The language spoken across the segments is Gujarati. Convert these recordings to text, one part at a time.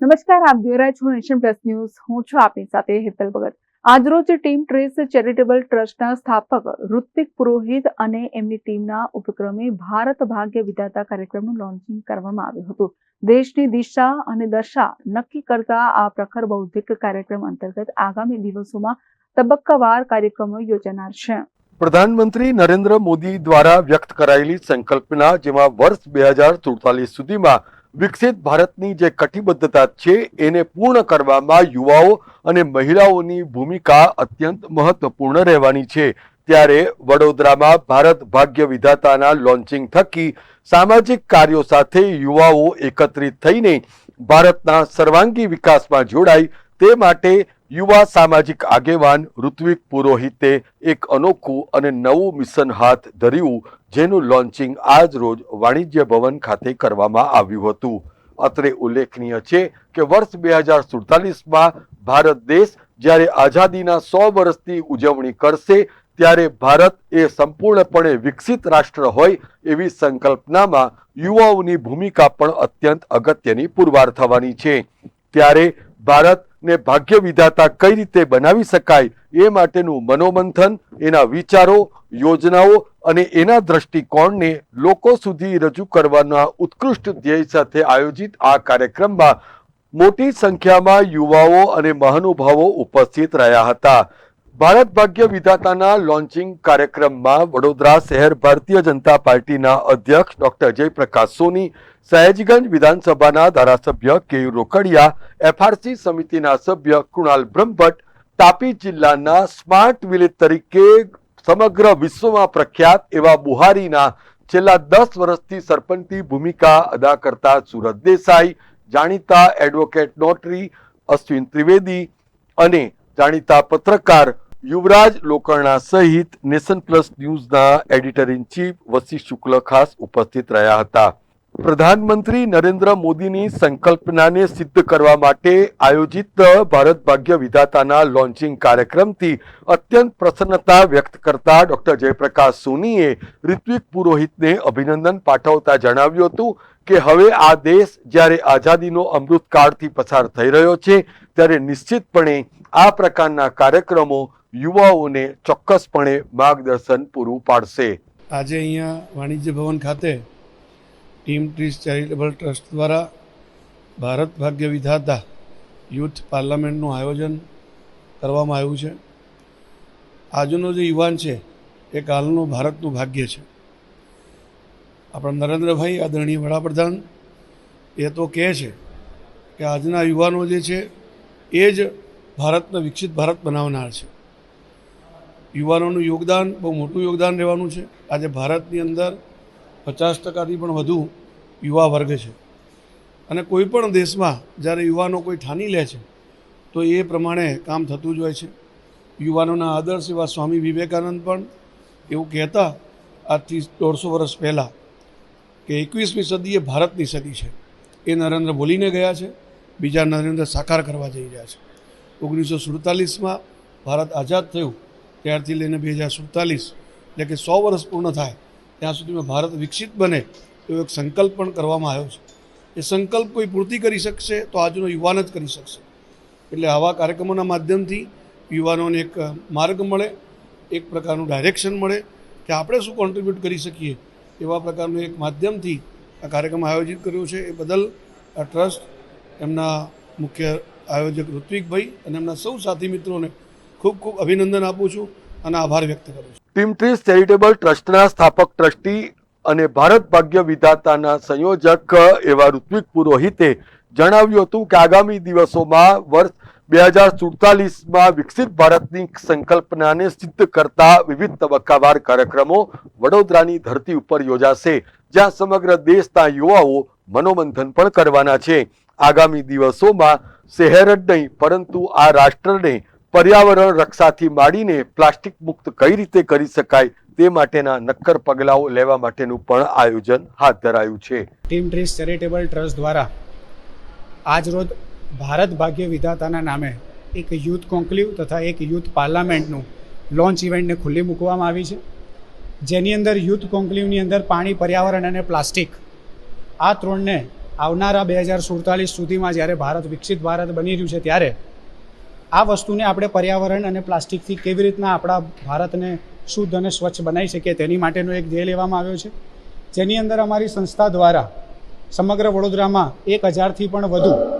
નમસ્કાર, આપ જોઈ રહ્યા છો નેશન પ્લસ ન્યૂઝ. હું છું આપની સાથે હેતલ ભગત. આજરોજ ટીમ ટ્રેસ ચેરિટેબલ ટ્રસ્ટના સ્થાપક, ઋત્વિક પુરોહિત અને એમની ટીમના ઉપક્રમે ભારત ભાગ્ય વિધાતા કાર્યક્રમનું લોન્ચિંગ કરવામાં આવ્યું હતું. દેશની દિશા અને દશા નક્કી કરતા આ પ્રખર બૌદ્ધિક કાર્યક્રમ અંતર્ગત આગામી દિવસોમાં તબક્કાવાર કાર્યક્રમો યોજાનાર છે. પ્રધાનમંત્રી નરેન્દ્ર મોદી દ્વારા વ્યક્ત કરાયેલી સંકલ્પના, જેમાં વર્ષ બે હજાર સુધીમાં વિકસિત ભારતની જે કટિબદ્ધતા છે, એને પૂર્ણ કરવામાં યુવાઓ અને મહિલાઓની ભૂમિકા અત્યંત મહત્વપૂર્ણ રહેવાની છે. ત્યારે વડોદરામાં ભારત ભાગ્ય વિધાતાના લોન્ચિંગ થકી સામાજિક કાર્યો સાથે યુવાઓ એકત્રિત થઈને ભારતના સર્વાંગી વિકાસમાં જોડાય તે માટે યુવા સામાજિક આગેવાન ઋત્વિક પુરોહિતે એક અનોખું અને નવું મિશન હાથ ધર્યું, જેનું લોન્ચિંગ આજ રોજ વાણિજ્ય ભવન ખાતે કરવામાં આવ્યું હતું. અત્રે ઉલ્લેખનીય છે કે વર્ષ બે હજાર સુડતાલીસમાં ભારત દેશ જ્યારે આઝાદીના સો વર્ષની ઉજવણી કરશે, ત્યારે ભારત એ સંપૂર્ણપણે વિકસિત રાષ્ટ્ર હોય એવી સંકલ્પનામાં યુવાઓની ભૂમિકા પણ અત્યંત અગત્યની પુરવાર થવાની છે. ત્યારે ભારતને ભાગ્ય વિધાતા કઈ રીતે બનાવી શકાય એ માટેનું મનોમંથન, એના વિચારો, યોજનાઓ અને એના દ્રષ્ટિકોણને લોકો સુધી રજૂ કરવાના ઉત્કૃષ્ટ ધ્યેય સાથે આયોજિત આ કાર્યક્રમમાં મોટી સંખ્યામાં યુવાઓ અને મહાનુભાવો ઉપસ્થિત રહ્યા હતા. ભારત ભાગ્ય વિધાતાના લોન્ચિંગ કાર્યક્રમમાં વડોદરા શહેર ભારતીય જનતા પાર્ટીના અધ્યક્ષ ડોક્ટર જયપ્રકાશ સોની, સહેજગંજ વિધાનસભાના ધારાસભ્ય કે રોકડિયા, એફઆરસી સમિતિના સભ્ય કૃણાલ બ્રહ્મભટ્ટ, તાપી જિલ્લાના સ્માર્ટ વિલેજ તરીકે સમગ્ર વિશ્વમાં પ્રખ્યાત એવા બુહારીના છેલ્લા દસ વર્ષથી સરપંચની ભૂમિકા અદા કરતા સુરત દેસાઈ, જાણીતા એડવોકેટ નોટરી અશ્વિન ત્રિવેદી અને જાણીતા પત્રકાર યુવરાજ લોકર્ણા સહિત નેશન પ્લસ ન્યૂઝના એડિટર ઇન ચીફ વસી શુક્લ ખાસ ઉપસ્થિત રહ્યા હતા. પ્રધાનમંત્રી નરેન્દ્ર મોદીની સંકલ્પનાને સિદ્ધ કરવા માટે આયોજિત ભારત ભાગ્ય વિધાતાના લોન્ચિંગ કાર્યક્રમથી અત્યંત પ્રસન્નતા વ્યક્ત કરતા ડોક્ટર જયપ્રકાશ સોનીએ ઋત્વિક પુરોહિતને અભિનંદન પાઠવતા જણાવ્યું હતું. કે હવે આ દેશ જ્યારે આઝાદીનો અમૃતકાળથી પસાર થઈ રહ્યો છે, ત્યારે નિશ્ચિતપણે આ પ્રકારના કાર્યક્રમો યુવાઓને ચોક્કસપણે માર્ગદર્શન પૂરું પાડશે. આજે અહીંયા વાણિજ્ય ભવન ખાતે ટીમ ટ્રીસ ચેરિટેબલ ટ્રસ્ટ દ્વારા ભારત ભાગ્ય વિધાતા યુથ પાર્લામેન્ટનું આયોજન કરવામાં આવ્યું છે. આજનો જે યુવાન છે એ કાલનું ભારતનું ભાગ્ય છે. આપણા નરેન્દ્રભાઈ આદરણીય વડાપ્રધાન, એ તો કહે છે કે આજના યુવાનો જે છે, એ જ ભારતને વિકસિત ભારત બનાવનાર છે. યુવાનોનું યોગદાન, બહુ મોટું યોગદાન રહેવાનું છે. આજે ભારતની અંદર પચાસ ટકાથી પણ વધુ યુવા વર્ગ છે. અને કોઈ પણ દેશમાં જ્યારે યુવાનો કોઈ ઠાની લે છે, તો એ પ્રમાણે કામ થતું જ હોય છે. યુવાનોના આદર્શ એવા સ્વામી વિવેકાનંદ પણ એવું કહેતા, આજથી દોઢસો વર્ષ પહેલાં કે એકવીસમી સદી એ ભારતની સદી છે. એ નરેન્દ્ર બોલીને ગયા છે, બીજા નરેન્દ્ર સાકાર કરવા જઈ રહ્યા છે. ઓગણીસો સુડતાલીસમાં ભારત આઝાદ થયું, ત્યારથી લઈને બે હજાર સુડતાલીસ એટલે કે સો વર્ષ પૂર્ણ થાય, ત્યાં સુધીમાં ભારત વિકસિત બને એવો એક સંકલ્પ પણ કરવામાં આવ્યો છે. એ સંકલ્પ કોઈ પૂર્તિ કરી શકશે તો આજનો યુવાન જ કરી શકશે. એટલે આવા કાર્યક્રમોના માધ્યમથી યુવાનોને એક માર્ગ મળે, એક પ્રકારનું ડાયરેક્શન મળે કે આપણે શું કોન્ટ્રીબ્યુટ કરી શકીએ એવા પ્રકારનું એક માધ્યમથી આ કાર્યક્રમ આયોજિત કર્યો છે. એ બદલ આ ટ્રસ્ટ, એમના મુખ્ય આયોજક ઋત્વિકભાઈ અને એમના સૌ સાથી મિત્રોને ખૂબ ખૂબ અભિનંદન આપું છું અને આભાર વ્યક્ત કરું છું. ટીમ ટ્રીસ ચેરિટેબલ ટ્રસ્ટના સ્થાપક ટ્રસ્ટી અને ભારત ભાગ્ય વિધાતાના સંયોજક એવા ઋત્વિક પુરોહિતે જણાવ્યું હતું કે આગામી દિવસોમાં વર્ષ બે હજાર સુડતાલીસમાં વિકસિત ભારતની સંકલ્પનાને સિદ્ધ કરતા વિવિધ તબક્કાવાર કાર્યક્રમો વડોદરાની ધરતી ઉપર યોજાશે, જ્યાં સમગ્ર દેશના યુવાઓ મનોમંથન પણ કરવાના છે. આગામી દિવસોમાં શહેર જ નહીં, પરંતુ આ રાષ્ટ્રને પર્યાવરણ રક્ષાથી માંડીને પ્લાસ્ટિક મુક્ત કઈ રીતે કરી શકાય તે માટેના નક્કર પગલાઓ લેવા માટેનું પણ આયોજન હાથ ધરાયું છે. ટીમ ટ્રીસ ચેરિટેબલ ટ્રસ્ટ દ્વારા આજરોજ ભારત ભાગ્ય વિધાતાના નામે એક યુથ કોન્ક્લેવ તથા એક યુથ પાર્લામેન્ટનું લોન્ચ ઇવેન્ટને ખુલ્લી મૂકવામાં આવી છે. જેની અંદર યુથ કોન્ક્લેવની અંદર પાણી, પર્યાવરણ અને પ્લાસ્ટિક આ ત્રણને આવનારા બે હજાર સુડતાલીસ સુધીમાં જ્યારે ભારત વિકસિત ભારત બની રહ્યું છે ત્યારે આ વસ્તુને આપણે પર્યાવરણ અને પ્લાસ્ટિકથી કેવી રીતના આપણા ભારતને શુદ્ધ અને સ્વચ્છ બનાવી શકીએ તેની માટેનો એક ધ્યેય લેવામાં આવ્યો છે. જેની અંદર અમારી સંસ્થા દ્વારા સમગ્ર વડોદરામાં એક હજારથી પણ વધુ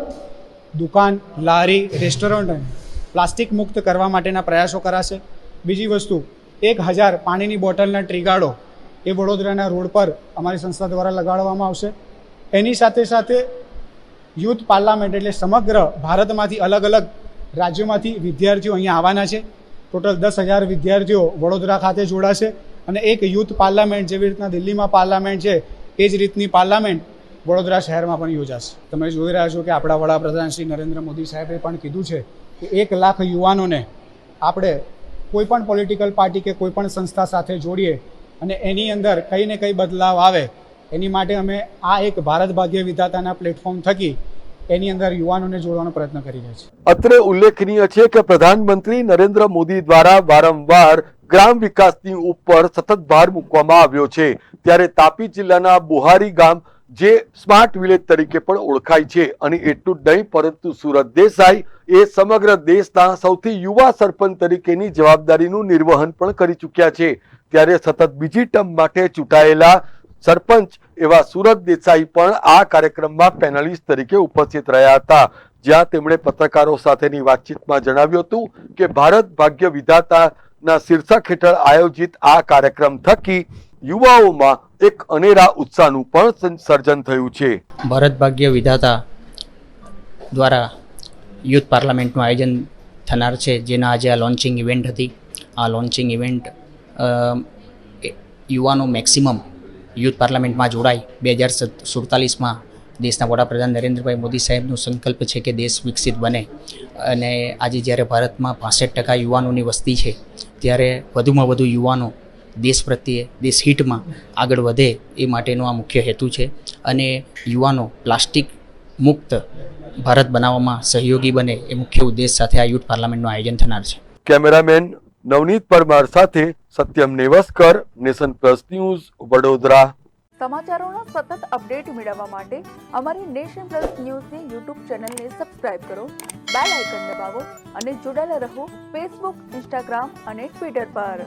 દુકાન, લારી, રેસ્ટોરન્ટ પ્લાસ્ટિક મુક્ત કરવા માટેના પ્રયાસો કરાશે. બીજી વસ્તુ, એક હજાર પાણીની બોટલના ટ્રીગાડો એ વડોદરાના રોડ પર અમારી સંસ્થા દ્વારા લગાડવામાં આવશે. એની સાથે સાથે યુથ પાર્લામેન્ટ એટલે સમગ્ર ભારતમાંથી અલગ અલગ રાજ્યોમાંથી વિદ્યાર્થીઓ અહીંયા આવવાના છે. ટોટલ દસ હજાર વિદ્યાર્થીઓ વડોદરા ખાતે જોડાશે અને એક યુથ પાર્લામેન્ટ જેવી રીતના દિલ્હીમાં પાર્લામેન્ટ છે, એ જ રીતની પાર્લામેન્ટ વડોદરા શહેરમાં પણ યોજાશે. તમે જોઈ રહ્યા છો કે આપણા વડાપ્રધાન શ્રી નરેન્દ્ર મોદી સાહેબે પણ કીધું છે કે એક લાખ યુવાનોને આપણે કોઈપણ પોલિટિકલ પાર્ટી કે કોઈપણ સંસ્થા સાથે જોડીએ અને એની અંદર કંઈ ને કંઈ બદલાવ આવે, એની માટે અમે આ એક ભારત ભાગ્ય વિધાતાના પ્લેટફોર્મ થકી એની અંદર યુવાનોને જોડવાનો પ્રયત્ન કરી રહ્યા છીએ. અત્રે ઉલ્લેખનીય છે કે પ્રધાનમંત્રી નરેન્દ્ર મોદી દ્વારા વારંવાર ગ્રામ વિકાસની ઉપર સતત ભાર મૂકવામાં આવ્યો છે. ત્યારે તાપી જિલ્લાના બુહારી ગામ જે સ્માર્ટ વિલેજ તરીકે પણ ઓળખાય છે અને એટલું જ નહીં, પરંતુ સુરત દેસાઈ એ સમગ્ર દેશના સૌથી યુવા સરપંચ તરીકેની જવાબદારીનું નિર્વહન પણ કરી ચૂક્યા છે. ત્યારે સતત બીજી ટર્મ માટે ચૂંટાયેલા સરપંચ એવા સુરત દેસાઈ પણ આ કાર્યક્રમમાં પેનલિસ્ટ તરીકે ઉપસ્થિત રહ્યા હતા. જ્યાં તેમણે પત્રકારો સાથેની વાતચીતમાં જણાવ્યું હતું કે, ભારત ભાગ્ય વિધાતાના શીર્ષક હેઠળ આયોજિત આ કાર્યક્રમ થકી યુવાઓમાં એક અનેરા ઉત્સાહનું પણ સર્જન થયું છે. ભારત ભાગ્ય વિધાતા દ્વારા યુથ પાર્લામેન્ટનું આયોજન થનાર છે, જેના આજે આ લોન્ચિંગ ઇવેન્ટ હતી. આ લોન્ચિંગ ઇવેન્ટ યુવાનો મેક્સિમમ યુથ પાર્લામેન્ટમાં જોડાય બે હજાર સુડતાલીસમાં દેશના વડાપ્રધાન નરેન્દ્રભાઈ મોદી સાહેબનો સંકલ્પ છે કે દેશ વિકસિત બને. અને આજે જ્યારે ભારતમાં પાસઠ ટકા યુવાનોની વસ્તી છે, ત્યારે વધુમાં વધુ યુવાનો દેશ પ્રત્યે દેશ હિટમાં આગળ વધે એ માટેનો આ મુખ્ય હેતુ છે. અને યુવાનો પ્લાસ્ટિક મુક્ત ભારત બનાવવામાં સહયોગી બને એ મુખ્ય ઉદ્દેશ સાથે આ યુથ પાર્લામેન્ટનું આયોજન થનાર છે. કેમેરામેન નવનીત પરમાર સાથે સત્યમ નેવસ્કર નેશન પ્લસ ન્યૂઝ વડોદરા. સમાચારોનો સતત અપડેટ મેળવવા માટે અમારી નેશન પ્લસ ન્યૂઝની યુટ્યુબ ચેનલને સબસ્ક્રાઇબ કરો બેલ આઇકન દબાવો અને જોડાયેલા રહો ફેસબુક ઇન્સ્ટાગ્રામ અને ટ્વિટર પર.